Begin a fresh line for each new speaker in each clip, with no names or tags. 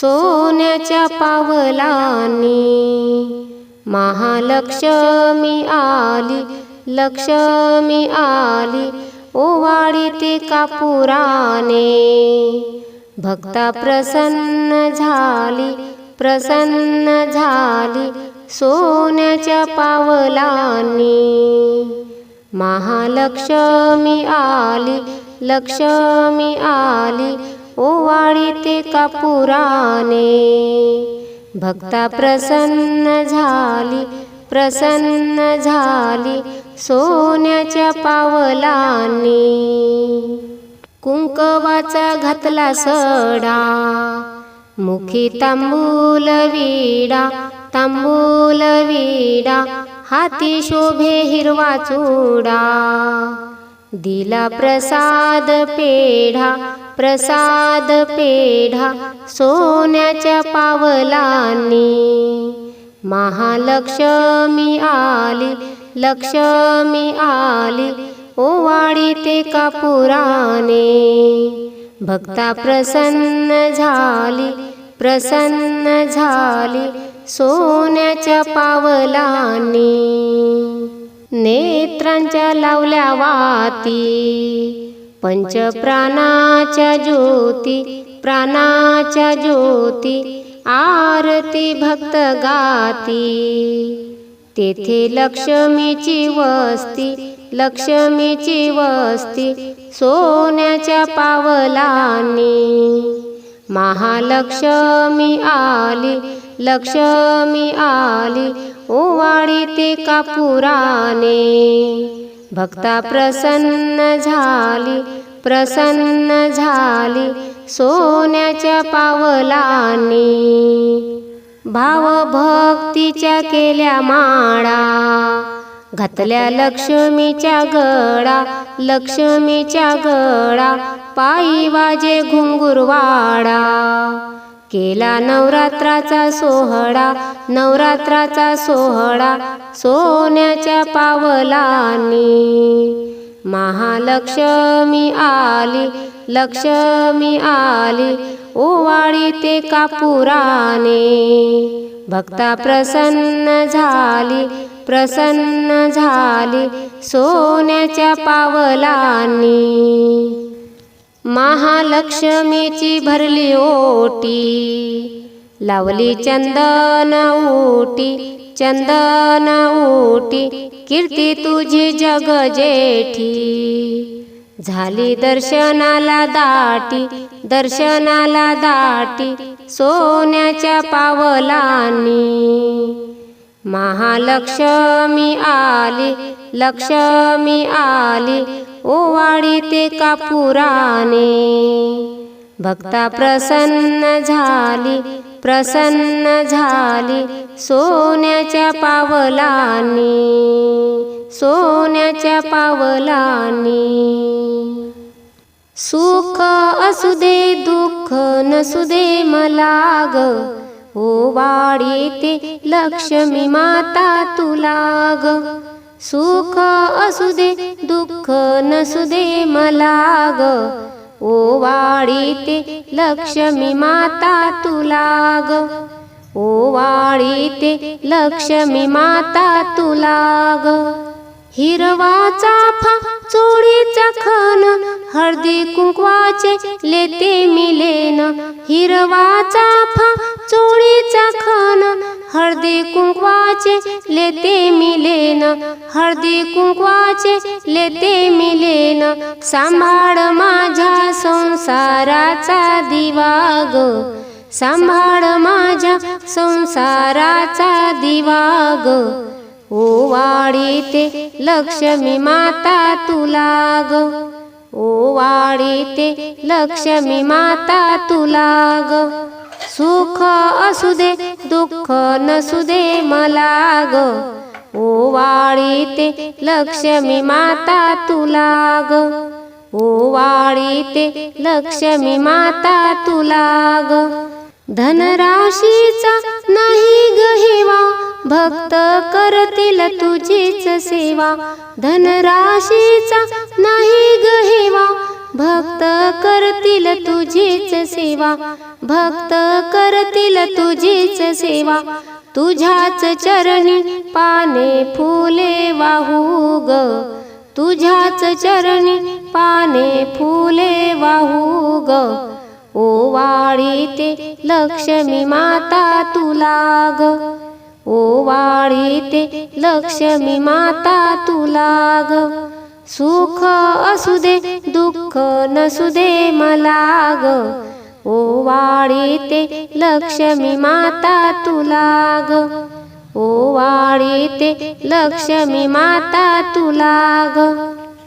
सोन्याच्या पावलांनी. महालक्ष्मी आली लक्ष्मी आली ओवाळी ते कापुराने. भक्ता प्रसन्न झाली प्रसन्न झाली सोन्याच्या पावलांनी. महालक्ष्मी आली लक्ष्मी आली ओवाळी ते कापुराने. भक्ता प्रसन्न झाली प्रसन्न झाली सोन्याच्या पावलांनी. कुंकवाचा घातला सडा मुखी तांबूल विडा तांबूल विडा हाती शोभे हिरवा चुडा. दिला प्रसाद पेढा प्रसाद पेढा सोन्याच्या पावलांनी. महालक्ष्मी आली लक्ष्मी आली ओवाळी ते कापुराने. भक्ता प्रसन्न झाली प्रसन्न झाली सोन्याच्या पावलांनी. नेत्रांच्या लावल्या वाती पंच प्राणाच्या ज्योती प्राणाच्या ज्योती आरती भक्त गाती. तेथे लक्ष्मीची वस्ती लक्ष्मीची वस्ती सोन्याच्या पावलांनी. महालक्ष्मी आली लक्ष्मी आली ओवाळी ते कापुराने. भक्ता प्रसन्न झाली प्रसन्न झाली सोन्याच्या पावलांनी. भाव भक्तीच्या केल्या माळा घातल्या लक्ष्मीच्या गळा लक्ष्मीच्या गळा पायी वाजे घुंगुरवाडा. केला नवरात्राचा सोहळा नवरात्राचा सोहळा सोन्याच्या पावलांनी. महालक्ष्मी आली लक्ष्मी आली ओवाळी ते कापुराने. भक्ता प्रसन्न झाली प्रसन्न झाली सोन्याच्या पावलांनी. महालक्ष्मीची भरली ओटी. लावली चंदन ओटी चंदन ओटी कीर्ती तुझी जग जेठी. झाली दर्शनाला दाटी दर्शनाला दाटी सोन्याच्या पावलांनी. महालक्ष्मी आली लक्ष्मी आली ओवाळी ते कापुराने. भक्ता प्रसन्न झाली प्रसन्न झाली सोन्याच्या पावलांनी सोन्याच्या पावलांनी. सुख असू दे दुःख नसू दे मला ग हो ओवाळी ते लक्ष्मी माता तुला ग. सुख असू दे दुःख नसू दे मला ग. ओवाळी ते लक्ष्मी माता तुला ग. ओवाळी ते लक्ष्मी माता तुला ग. हिरवा चाफा चोळीचा खान हळदी कुंकवाचे लेते मिलेन. हिरवाचा फा चोळीचा खान हळदी कुंकवाचे लेते मिलेन. हळदी कुंकवाचे लेते मिलेन. सांभाळ माझ्या संसाराचा दिवा ग. सांभाळ माझ्या संसाराचा दिवा ग. ओवाळी ते लक्ष्मी माता तुला ग. ओवाळी लक्ष्मी माता तुला ग. सुख असू दे दुःख नसू दे मला ग. ओवाळी लक्ष्मी माता तुला ग. ओवाळी लक्ष्मी माता तुला ग. धनराशीचा नाही गहिवा हेवा. भक्त करतील तुझीच सेवा. धनराशीचा नाही ग भक्त करतील तुझीच सेवा. भक्त करतील तुझीच सेवा. तुझ्याच चरणी पाने फुले वाहू ग. तुझ्याच चरणी पाने फुले वाहू ग. ओवाळी ते लक्ष्मी माता तुला ग ओवाळी ते लक्ष्मी माता तुला ग. सुख असू दे दुःख नसू दे मला ग. ओवाळी ते लक्ष्मी माता तुला ग. ओवाळी ते लक्ष्मी माता तुला ग.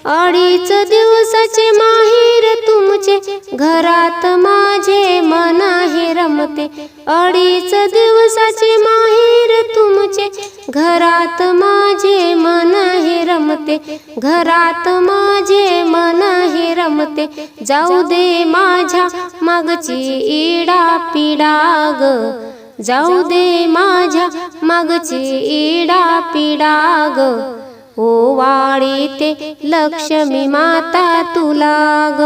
अडीच दिवसाचे माहेर तुमचे घरात माझे मन आहे रमते. अडीच दिवसाचे माहेर तुमचे घरात माझे मन आहे रमते. घरात माझे मन आहे रमते. जाऊ दे माझ्या मागची इडा पिडा ग. जाऊ दे माझ्या मागची इडा पिडा ग. हो ओवाळी ते लक्ष्मी माता तुला ग.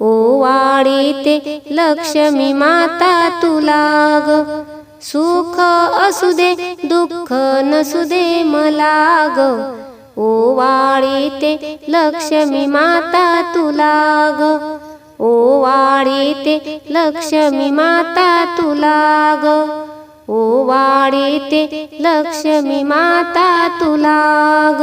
हो ओवाळी ते लक्ष्मी माता तुला ग. सुख असू दे दुःख नसू दे मला ग. हो ओवाळी ते लक्ष्मी माता तुला ग. ओवाळी ते लक्ष्मी माता तुला ग. ओवाळी ते लक्ष्मी माता तुला ग.